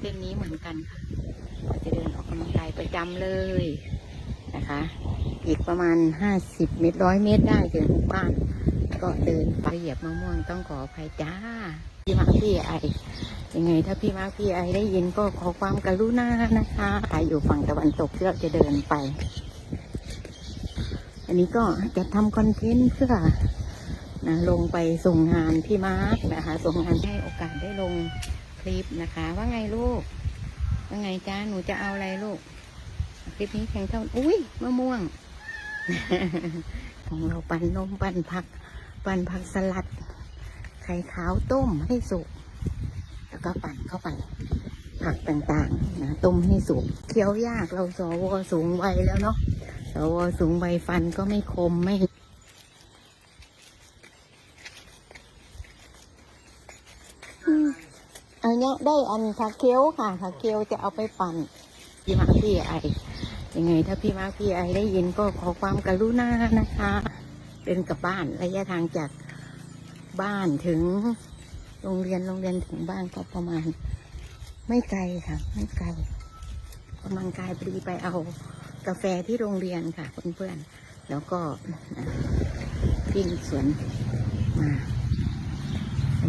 เส้นนี้เหมือนกันค่ะจะเดินออกกำลังกายประจำเลยนะคะ อีกประมาณห้าสิบเมตรร้อยเมตรได้ถึงบ้าน ก็เดินไปเหยียบมะม่วงต้องขออภัยจ้าพี่มาพี่ไอยังไงถ้าพี่มาพี่ไอได้ยินก็ขอความกรุณานะคะใครอยู่ฝั่งตะวันตกที่เราจะเดินไป อันนี้ก็จะทำคอนเทนต์เพื่อนะลงไปส่งงานพี่มาร์คนะคะ ส่งงานให้โอกาสได้ลง คลิปนะคะ ว่าไงลูก ว่าไงจ้าหนูจะเอาอะไรลูก คลิปนี้เพียงเท่าอุ้ยมะม่วง ของเราปั่นนมปั่นผัก ปั่นผักสลัด ไข่ขาวต้มให้สุก แล้วก็ปั่นเข้าไป ผักต่างๆนะต้มให้สุกเคี้ยวยากเราสวสูงวัยแล้วเนาะสวสูงวัยฟันก็ไม่คมไม่อืม อันเนี้ยได้อันผักเคี้ยวค่ะผักเคี้ยวจะเอาไปปั่นพี่มาพี่ไอยังไง ถ้าพี่มาพี่ไอได้ยินก็ขอความกรุณานะคะเดินกลับบ้านระยะทางจากบ้านถึงโรงเรียนโรงเรียนถึงบ้านก็ประมาณ ไม่ไกลค่ะ ไม่ไกลกำลังกายพอดีไปเอากาแฟที่โรงเรียนค่ะเพื่อนๆแล้วก็ปิ้งสวนมา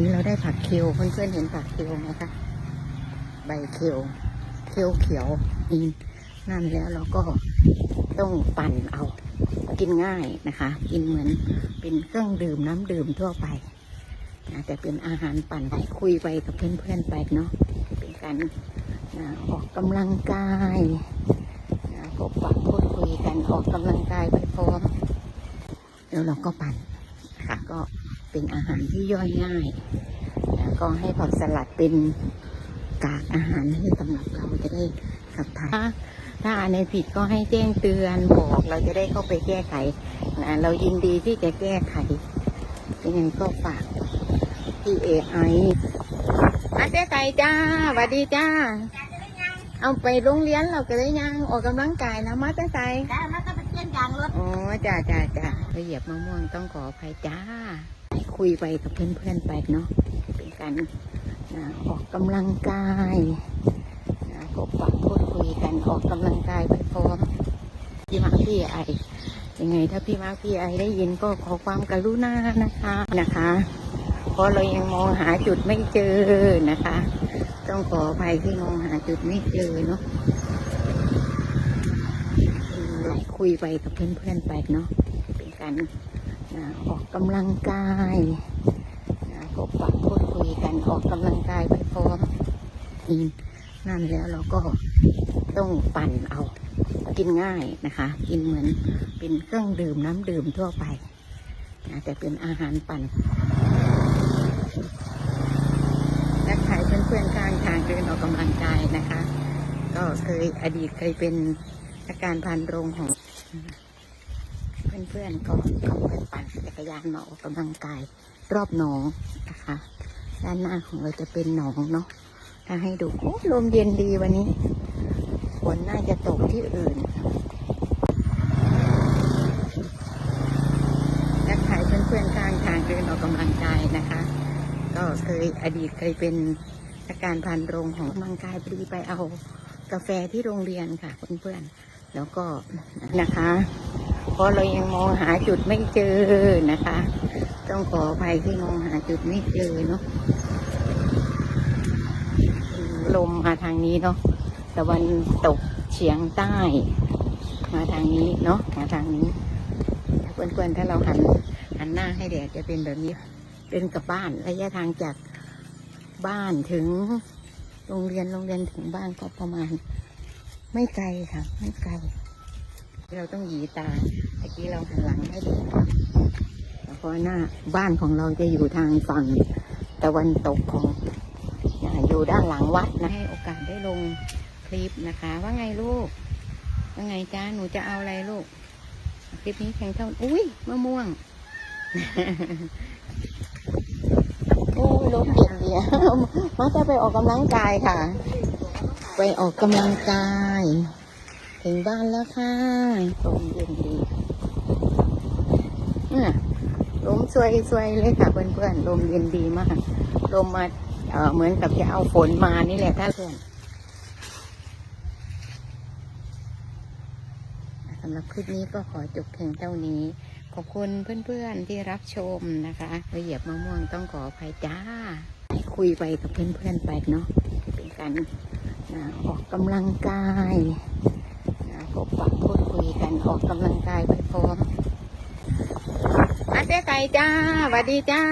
นี้เราได้ผักเคียวเพื่อนๆเห็นผักเคียวไหมคะใบเคียวเคียวเขียวนี่นั่นแล้วเราก็ต้องปั่นเอากินง่ายนะคะ กินเหมือนเป็นเครื่องดื่มน้ำดื่มทั่วไปนะแต่เป็นอาหารปั่นไปคุยไปกับเพื่อนๆไปเนาะเป็นการนะออกกำลังกายนะพบปะพูดคุยกันออกกำลังกายไปพร้อมแล้วเราก็ปั่นค่ะก็ เป็นอาหารที่ย่อยง่ายนะก็ให้ผักสลัดเป็นกากอาหารให้สำหรับเราจะได้ขับถ่ายถ้าอ่านในผิดก็ให้แจ้งเตือนบอกเราจะได้เข้าไปแก้ไขนะเรายินดีที่จะแก้ไขยังไงก็ฝากพี่เอไออาเจ๊ไก่จ้าสวัสดีจ้า เอาไปโรงเรียนเราก็ได้ยังออกกำลังกายนะมาเจ๊ไก่จ้ามันก็เป็นเส้นยางรถอ๋อจ้าจ้าจ้าไปเหยียบมะม่วงต้องขออภัยจ้า คุยไปกับเพื่อนๆไปเนาะเป็นการออกกำลังกายนะพบปะพูดคุยกันออกกำลังกายไปพร้อมพี่มาพี่ไอยังไง ถ้าพี่มาพี่ไอได้ยินก็ขอความกรุณานะคะนะคะเพราะเรายังมองหาจุดไม่เจอนะคะ ต้องขออภัยที่มองหาจุดไม่เจอเนาะคุยไปกับเพื่อนๆไปเนาะเป็นการ ออกกำลังกายนะพบปะพูดคุยกันออกกำลังกายไปพร้อมอืมนั่นแล้วเราก็ต้องปั่นเอากินง่ายนะคะ กินเหมือนเป็นเครื่องดื่มน้ำดื่มทั่วไปนะแต่เป็นอาหารปั่นและขายเพื่อนๆข้างทางเดินออกกำลังกายนะคะ ก็เคยอดีตเคยเป็นอาการพันโรงของ เพื่อนๆก็เขาไปปั่นจักรยานมาออกกำลังกายรอบหนองนะคะ ด้านหน้าของเราจะเป็นหนองเนาะถ้าให้ดูโอ้ลมเย็นดีวันนี้ฝนน่าจะตกที่อื่นและขายเพื่อนๆข้างทางเดินออกกำลังกายนะคะ ก็เคยอดีตเคยเป็นอาการพันโรงของกำลังกายพอดีไปเอากาแฟที่โรงเรียนค่ะเพื่อนๆแล้วก็นะคะ ราะเรายังมองหาจุดไม่เจอนะคะ ต้องขออภัยที่มองหาจุดไม่เจอเนาะลมมาทางนี้เนาะตะวันตกเฉียงใต้ มาทางนี้เนาะมาทางนี้เพื่อนๆถ้าเราหันหันหน้าให้แดดจะเป็นแบบนี้เดินกลับบ้านระยะทางจากบ้านถึงโรงเรียนโรงเรียนถึงบ้านก็ประมาณ ไม่ไกลค่ะ ไม่ไกล เราต้องหยีตาเมื่อกี้เราหันหลังให้ดูเพราะหน้าบ้านของเราจะอยู่ทางฝั่งตะวันตกของอยู่ด้านหลังวัดนะให้โอกาสได้ลงคลิปนะคะ ว่าไงลูก ว่าไงจ้าหนูจะเอาอะไรลูก คลิปนี้เพียงเท่าอุ้ยมะม่วงโอ้ยลมเย็นดีอะมาจะไปออกกำลังกายค่ะ ไปออกกำลังกาย ถึงบ้านแล้วค่ะลมเย็นดีนี่ยลมสวยสวยๆเลยค่ะเพื่อนๆ ลมเย็นดีมาก ลมมาเออเหมือนกับจะเอาฝนมานี่แหละถ้าเพื่อนสำหรับคลิปนี้ก็ขอจบเพียงเท่านี้ ขอบคุณเพื่อนๆที่รับชมนะคะละเอียดมะม่วงต้องขออภัยจ้าคุยไปกับเพื่อนๆไปเนาะเป็นการออกกำลังกาย พบปะพูดคุยกันออกกำลังกายไปพร้อมอาเจ๊ไก่จ้าสวัสดีจ้า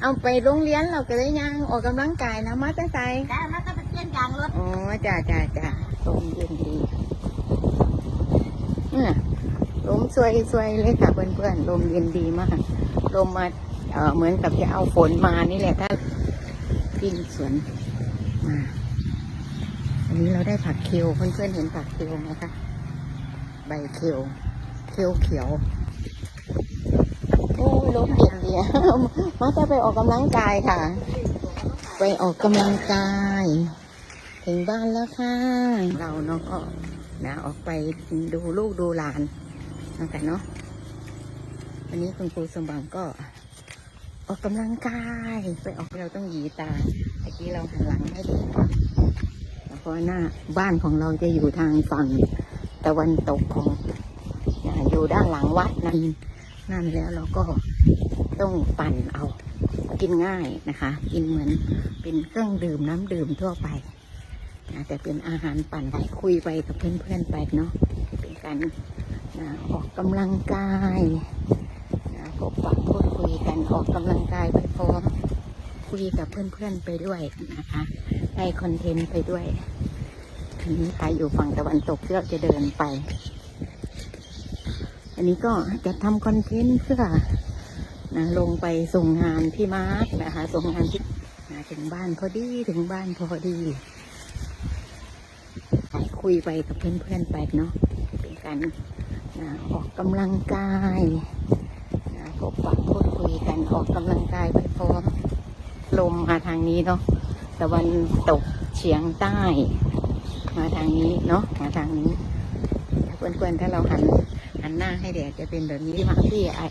เอาไปโรงเรียนเราก็เลยยังออกกำลังกายนะมาแต่ไก่ได้แล้วก็เป็นเส้นยางรถอ๋อจ้าจ้าจ้าลมเย็นดีเนี่ยลมสวยสวยเลยค่ะเพื่อนๆลมเย็นดีมากลมมาเอ่อเหมือนกับจะเอาฝนมานี่แหละถ้าปิ้งสวนมาันนี้เราได้ผักเคียวเพื่อนๆเห็นผักเคียวไหมคะ ใบเคียวเคียวเขียว โอ้ลมเย็นดีมาจะไปออกกำลังกายค่ะ ไปออกกำลังกาย ถึงบ้านแล้วค่ะ เราเนาะก็นะออกไปดูลูกดูหลานตั้งแต่เนาะ วันนี้คุณครูสมบังก็ออกกำลังกาย ไปออกเราต้องหยีตาเมื่อกี้เราหันหลังให้ดู เพราะหน้าบ้านของเราจะอยู่ทางฝั่งตะวันตกของอยู่ด้านหลังวัดนั่นนั่นแล้วเราก็ต้องปั่นเอากินง่ายนะคะ กินเหมือนเป็นเครื่องดื่มน้ำดื่มทั่วไปนะแต่เป็นอาหารปั่นไปคุยไปกับเพื่อนๆไปเนาะเป็นการนะออกกำลังกายนะพบปะพูดคุยกันออกกำลังกายไปพร้อมคุยกับเพื่อนๆไปด้วยนะคะ ได้คอนเทนต์ไปด้วยทีนี้ใครอยู่ฝั่งตะวันตกที่เราจะเดินไป อันนี้ก็จะทำคอนเทนต์เพื่อนะลงไปส่งงานพี่มาร์กนะคะ ส่งงานที่นะถึงบ้านพอดีถึงบ้านพอดีคุยไปกับเพื่อนๆไปเนาะเป็นการนะออกกำลังกายนะพบปะพูดคุยกันออกกำลังกายไปพร้อมลมมาทางนี้เนาะ ตะวันตกเฉียงใต้ มาทางนี้เนาะมาทางนี้เพื่อนๆถ้าเราหันหันหน้าให้แดดจะเป็นแบบนี้มาพี่ไอ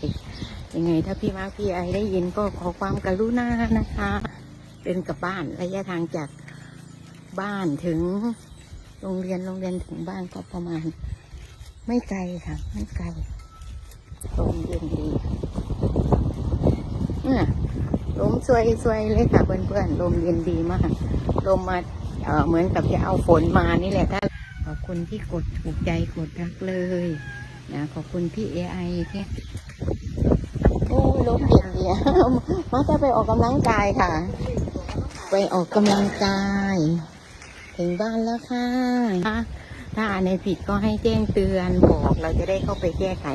ยังไง ถ้าพี่มาพี่ไอได้ยินก็ขอความกรุณานะคะ เป็นกับบ้านระยะทางจากบ้านถึงโรงเรียนโรงเรียนถึงบ้านก็ประมาณ ไม่ไกลค่ะ ไม่ไกลลมเย็นดีเนี่ย ลมสวยสวยเลยค่ะเพื่อนๆลมเย็นดีมากลมมาเออเหมือนกับจะเอาฝนมานี่แหละถ้าขอบคุณที่กดถูกใจกดรักเลยนะขอบคุณพี่เอไอที่โอ้ลมเย็นดีมาจะไปออกกำลังกายค่ะ ไปออกกำลังกาย ถึงบ้านแล้วค่ะถ้าอ่านในผิดก็ให้แจ้งเตือนบอกเราจะได้เข้าไปแก้ไข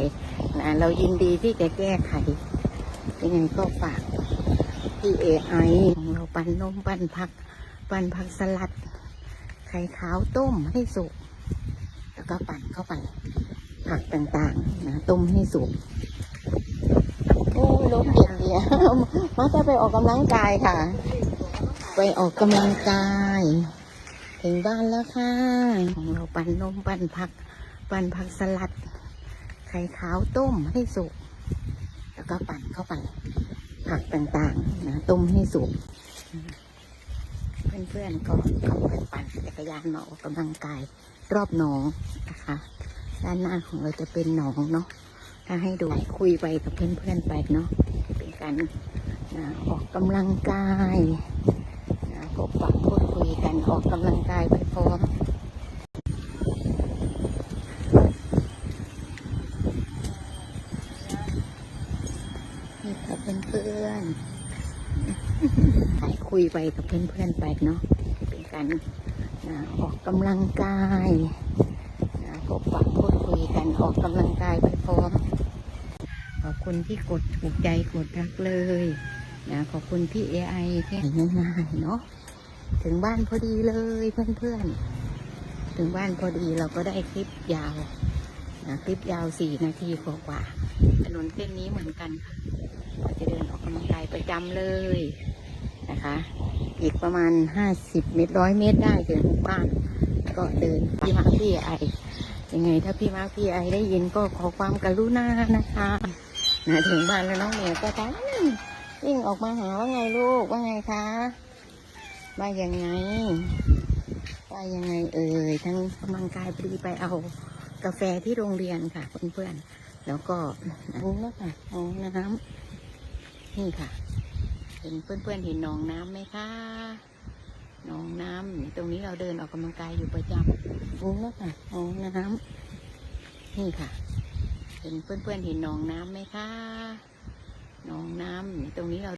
นะเรายินดีที่จะแก้ไขยังไงก็ฝาก ที่เอไอของเราปั่นนมปั่นผัก ปั่นผักสลัด ไข่ขาวต้มให้สุก แล้วก็ปั่นเข้าไป ผักต่างๆนะต้มให้สุกโอ้ยลมเย็นดีอะมาจะไปออกกำลังกายค่ะ ไปออกกำลังกาย ถึงบ้านแล้วค่ะ ของเราปั่นนมปั่นผัก ปั่นผักสลัด ไข่ขาวต้มให้สุก แล้วก็ปั่นเข้าไป ผักต่างๆนะต้มให้สุกเพื่อนๆก็เข้าไปปั่นจักรยานมาออกกำลังกายรอบหนองนะคะ ด้านหน้าของเราจะเป็นหนองเนาะถ้าให้ดูคุยไปกับเพื่อนๆไปเนาะเป็นการนะออกกำลังกายนะพบปะพูดคุยกันออกกำลังกายไปพร้อม นี่ค่ะเพื่อนๆคุยไปกับเพื่อนๆไปเนาะเป็นการนออกกำลังกายนะพบปะพูดคุยกันออกกำลังกายไปพร้อม ขอบคุณที่กดถูกใจกดรักเลยนะขอบคุณพี่เอไอที่ง่ายๆเนาะถึงบ้านพอดีเลยเพื่อนๆ ถึงบ้านพอดีเราก็ได้คลิปยาวนะคลิปยาวสี่นาทีกว่าๆถนนเส้นนี้เหมือนกันค่ะำลังกายประจำเลยนะคะ อีกประมาณห้าสิบเมตรร้อยเมตรได้ถึงบ้าน ก็เดินพี่มาพี่ไอยังไง ถ้าพี่มาพี่ไอได้ยินก็ขอความกรุณานะคะนะถึงบ้านแล้วน้องเมียก็ทั้งวิ่งออกมาหาว่าไงลูกว่าไงคะว่ายังไงว่ายังไงเอ่ยทั้งกำลังกายพอดีไปเอากาแฟที่โรงเรียนค่ะเพื่อนๆแล้วก็อันนี้นะคะเอาน้ำ นี่ค่ะ เห็นเพื่อนๆเห็นหนองน้ำไหมคะหนองน้ำตรงนี้เราเดินออกกำลังกายอยู่ประจำนี่นะคะหนองน้ำนี่ค่ะ เห็นเพื่อนๆเห็นหนองน้ำไหมคะหนองน้ำตรงนี้เรา